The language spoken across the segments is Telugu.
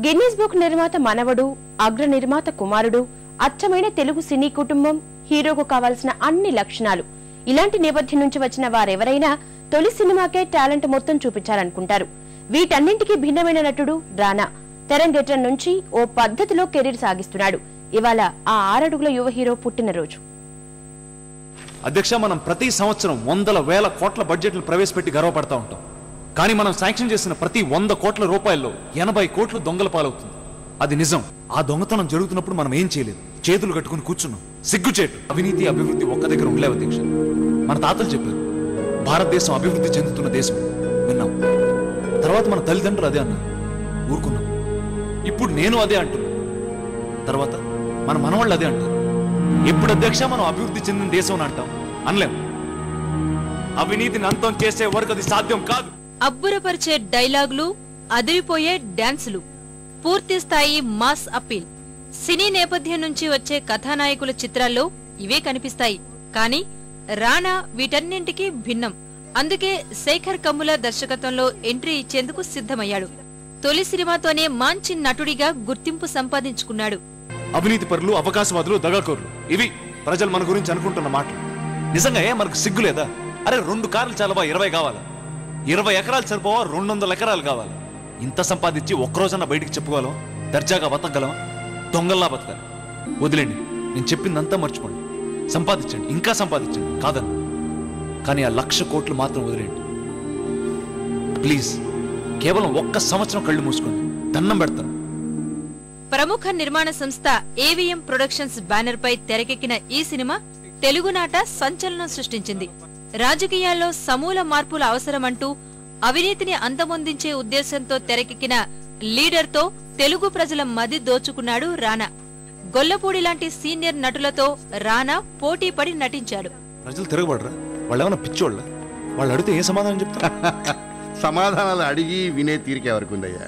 గిన్నీస్ బుక్ నిర్మాత మనవడు అగ్ర నిర్మాత కుమారుడు అచ్చమైన తెలుగు సినీ కుటుంబం హీరోకు కావాల్సిన అన్ని లక్షణాలు. ఇలాంటి నేపథ్యం నుంచి వచ్చిన వారెవరైనా తొలి సినిమాకే టాలెంట్ మొత్తం చూపించాలనుకుంటారు. వీటన్నింటికీ భిన్నమైన నటుడు రానా. తెరంగేట్రం నుంచి ఓ పద్ధతిలో కెరీర్ సాగిస్తున్నాడు. ఇవాళ ఆ ఆరడుగుల యువ హీరో పుట్టినరోజు. అధ్యక్ష మనం ప్రతి సంవత్సరం వందల వేల కోట్ల బడ్జెట్లు ప్రవేశపెట్టి గర్వపడతా ఉంటాం. కానీ మనం శాంక్షన్ చేసిన ప్రతి వంద కోట్ల రూపాయల్లో ఎనభై కోట్లు దొంగల పాలవుతుంది. అది నిజం. ఆ దొంగతనం జరుగుతున్నప్పుడు మనం ఏం చేయలేదు? చేతులు కట్టుకుని కూర్చున్నాం. సిగ్గుచేటు. అవినీతి అభివృద్ధి ఒక్క దగ్గర ఉండలేవు అధ్యక్ష. మన తాతలు చెప్పారు భారతదేశం అభివృద్ధి చెందుతున్న దేశం. విన్నాం. తర్వాత మన తల్లిదండ్రులు అదే అన్నారు. ఊరుకున్నాం. ఇప్పుడు నేను అదే అంటున్నాను తర్వాత మన మనవాళ్ళు అదే అంటారు. ఎప్పుడు అధ్యక్ష మనం అభివృద్ధి చెందిన దేశం అని అంటాం? అనలేం. అవినీతిని అంతం చేసే వరకు అది సాధ్యం కాదు. అబ్బురపరిచే డైలాగులు అదిరిపోయే డాన్సులు. పూర్తి స్థాయి మాస్ అప్పీల్. సినీ నేపథ్యం నుంచి వచ్చే కథానాయకుల చిత్రాల్లో ఇవే కనిపిస్తాయి. కానీ రానా వీటన్నింటికీ భిన్నం. అందుకే శేఖర్ కమ్ముల దర్శకత్వంలో ఎంట్రీ ఇచ్చేందుకు సిద్ధమయ్యాడు. తొలి సినిమాతోనే మంచి నటుడిగా గుర్తింపు సంపాదించుకున్నాడు. అవినీతి పరులు అవకాశవాదులు దగాకోరులు. ఇవి ప్రజలు మన గురించి అనుకుంటున్న మాటలు. నిజంగా ఏ మనకు సిగ్గు లేదా? అరే రెండు కార్లు చాలవా? ఇరవై కావాలా? ఇరవై ఎకరాలు సరిపోవా? రెండు వందల ఎకరాలు కావాలి. ఇంత సంపాదించి ఒక్కరోజన్న బయటికి చెప్పుకోగలం దర్జాగా బతకగలం దొంగల్లా బతకాలి. వదిలేండి నేను చెప్పిందంతా మర్చిపోండి. సంపాదించండి. ఇంకా సంపాదించండి. కాదని కానీ ఆ లక్ష కోట్లు మాత్రం వదిలేండి ప్లీజ్. కేవలం ఒక్క సంవత్సరం కళ్ళు మూసుకోండి. దండం పెడతాను ప్రముఖ నిర్మాణ సంస్థ ఏవిఎం ప్రొడక్షన్స్ బ్యానర్ పై తెరకెక్కిన ఈ సినిమా తెలుగునాట సంచలనం సృష్టించింది. రాజకీయాల్లో సమూల మార్పుల అవసరమంటూ అవినీతిని అంతమొందించే ఉద్దేశంతో తెరకెక్కిన లీడర్తో తెలుగు ప్రజల మది దోచుకున్నాడు రానా. గొల్లపూడి లాంటి సీనియర్ నటులతో రానా పోటీపడి నటించాడు. ప్రజలు తిరగబడరా? వాళ్ళు ఏమైనా పిచ్చోళ్ళ? వాళ్ళు అడిగితే ఏ సమాధానం చెప్తా సమాధానాలు అడిగి వినే తీరిక ఎవరికి ఉందయ్యా?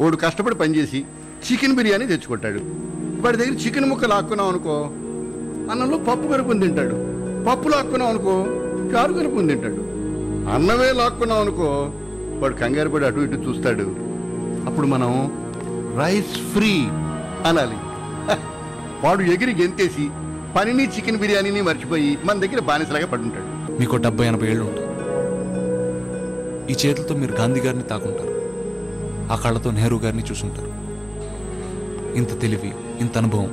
వాడు కష్టపడి పనిచేసి చికెన్ బిర్యానీ తెచ్చుకుంటాడు. వాడి దగ్గర చికెన్ ముక్క లాక్కున్నాం అనుకో అన్నంలో పప్పు కలుపుని తింటాడు. పప్పు లాక్కున్నాం అనుకో చారు కలుపుని తింటాడు అన్నమే లాక్కున్నాం అనుకో వాడు కంగారు పడి అటు ఇటు చూస్తాడు. అప్పుడు మనం రైస్ ఫ్రీ అనాలి. వాడు ఎగిరి గెంతేసి పనిని చికెన్ బిర్యానీని మర్చిపోయి మన దగ్గర బానిసలాగా పడుంటాడు. మీకు డెబ్బై ఎనభై ఏళ్ళు ఉంటుంది ఈ చేతులతో మీరు గాంధీ గారిని తాకుంటారు. ఆ కళ్ళతో నెహ్రూ గారిని చూసుంటారు. ఇంత తెలివి ఇంత అనుభవం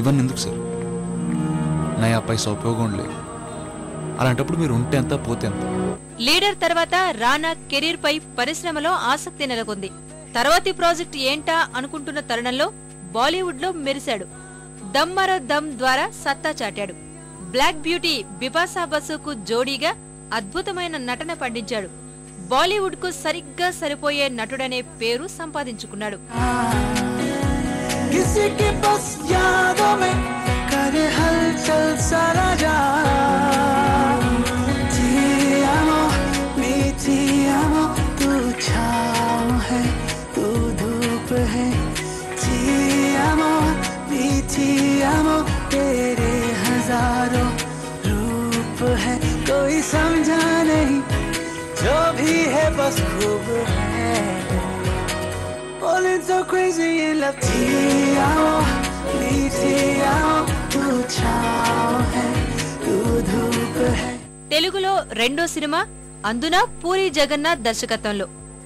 ఇవన్నీ ఎందుకు సార్? నయా పైసా ఉపయోగం లేదు. అలాంటప్పుడు మీరు ఉంటే ఎంత పోతే ఎంత లీడర్ తర్వాత రానా కెరీర్ పై పరిశ్రమలో ఆసక్తి నెలకొంది తర్వాతి ప్రాజెక్ట్ ఏంటా అనుకుంటున్న తరుణంలో బాలీవుడ్ లో మెరిశాడు దమ్ మరో దమ్ ద్వారా సత్తా చాటాడు బ్లాక్ బ్యూటీ బిపాసా బసుకు జోడీగా అద్భుతమైన నటన పండించాడు బాలీవుడ్ కు సరిగ్గా సరిపోయే నటుడనే పేరు సంపాదించుకున్నాడు किसी के बस यादों में करे हलचल सारा जहां जो भी है बस खूब है Falling so crazy in love Ti amo, mi ti amo Tu chao hai, tu धूप है తెలుగులో రెండో సినిమా అందున పూరి జగన్నాథ్ దర్శకత్వంలో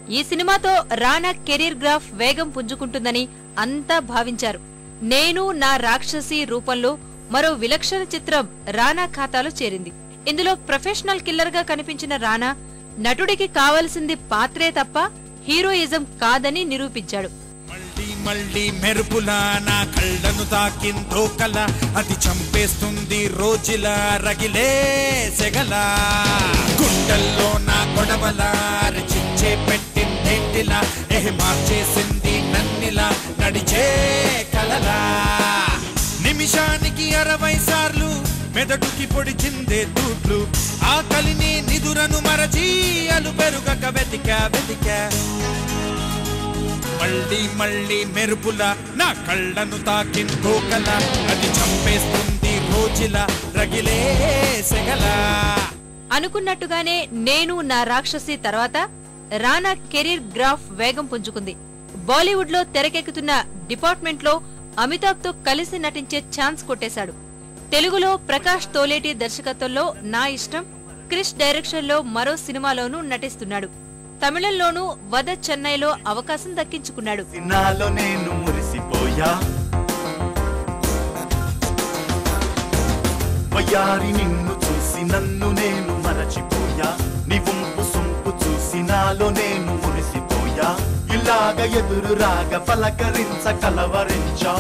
ఈ సినిమాతో రానా కెరీర్ గ్రాఫ్ వేగం పుంజుకుంటుందని అంతా భావించారు నేను నా రాక్షసి రూపంలో మరో విలక్షణ చిత్రం రానా ఖాతాలో చేరింది ఇందులో ప్రొఫెషనల్ కిల్లర్ గా కనిపించిన రానా నటుడికి కావలసింది పాత్రే తప్ప హీరోయిజం కాదని నిరూపించాడు. మళ్ళీ మళ్ళీ మెరుపులా నా కళ్ళను తాకిందో కల అది చంపేస్తుంది రోజులా రగిలే సెగల. గుండెల్లో నా గొడవల రచించే పెట్టిందేంటిలా ఎహి మార్చేసింది నన్నిలా నడిచే కలలా. నిమిషానికి అరవై సార్లు మెదడుకి పొడిచిందే తూట్లు. ఆకలిని నిదురను మరచి అలు పెరుగక వెతిక వెతిక. మళ్ళీ మళ్ళీ మెరుపుల నా కళ్ళను తాకిందో కల అది చంపేస్తుంది రోజుల రగిలే సెగల. అనుకున్నట్టుగానే నేను నా రాక్షసి తర్వాత రానా కెరీర్ గ్రాఫ్ వేగం పుంజుకుంది. బాలీవుడ్లో తెరకెక్కుతున్న డిపార్ట్మెంట్లో అమితాబ్తో కలిసి నటించే ఛాన్స్ కొట్టేశాడు. తెలుగులో ప్రకాష్ తోలేటి దర్శకత్వంలో నా ఇష్టం క్రిష్ డైరెక్షన్లో మరో సినిమాలోనూ నటిస్తున్నాడు. తమిళంలోనూ వద చెన్నైలో అవకాశం దక్కించుకున్నాడు. వయ్యారి నిన్ను చూసి నన్ను నేను మరచిపోయా. నీ సొంపు చూసి నాలో నేను మురిసిపోయా. ఇలాగ ఎదురు రాగ పలకరించ కలవరించా.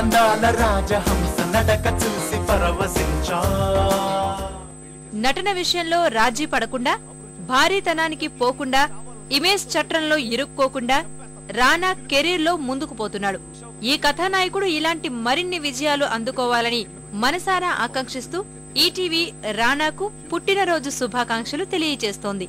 అందాల రాజహంస నడక చూసి పరవశించా. నటన విషయంలో రాజీ పడకుండా భారీతనానికి పోకుండా ఇమేజ్ చట్రంలో ఇరుక్కోకుండా రానా కెరీర్లో ముందుకు పోతున్నాడు. ఈ కథానాయకుడు ఇలాంటి మరిన్ని విజయాలు అందుకోవాలని మనసారా ఆకాంక్షిస్తూ ఈటీవీ రానాకు పుట్టినరోజు శుభాకాంక్షలు తెలియజేస్తోంది